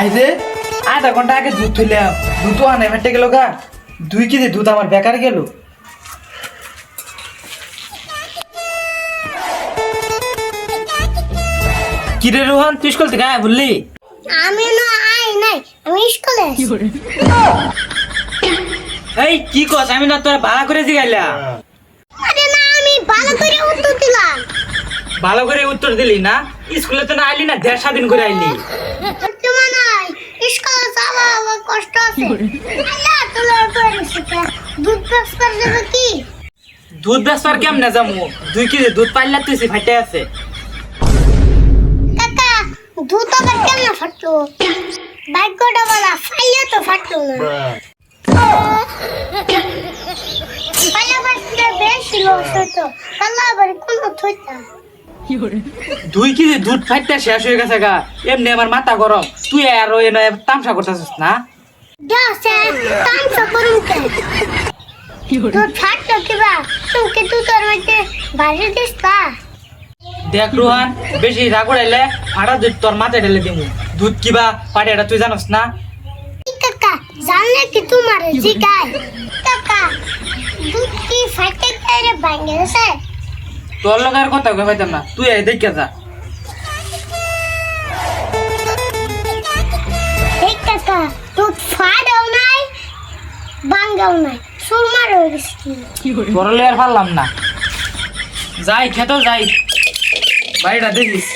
আইরে আধা ঘণ্টা আগে দুধ তুললাম দুধ তো আনে ফেটে গেল গা। দুই কেজি দুধ আমার বেকার গেল। কিরে রোহন তুই স্কুল থেকে আয় বললি? আমি না আই নাই আমি স্কুলে এই কি কস আমি না তোরা ভালো করে জিগাইলা আরে না আমি ভালো করে উত্তর দিলাম। ভালো করে উত্তর দিলি না? স্কুলে তো না আইলি না দেড় স্বাধীন করে আইলি তোমার নাই স্কুলে যাওয়া আমার কষ্ট আছে? আল্লাহ তোলার দুধ পাস করে দেবে কি? দুধ কেমনে যামু দুই কেজি দুধ পাইলা তুই ফাইটে আছে। কাকা দুধ আবার কেমন ফাটলো? ভাগ্যটা বলা ফাইলে তো ফাটলো না। দুই কেজি দুধ ফাইটটা শেষ হয়ে গেছে গা? এমনি আমার মাথা গরম। তুই আর ওই তামসা করতেছিস না? দেখ রোহান বেশি রাগ উড়াইলে ফাটা দুধ তোর মাথায় ঢেলে দিমু। দুধ কিবা পাটে এটা তুই জানোস না? কাকা জানলে কি তোমার জিগায়? কাকা দুধ কি ফাটে গেলে ভাঙে তোর লোক আর কথা কই পাইতাম না তুই এই দেখে যা। ভাঙ্গাও নাই সুরমার হয়ে গেছে তোর লে আর পারলাম না। যাই খেতেও যাই। বাড়িটা দেখিস।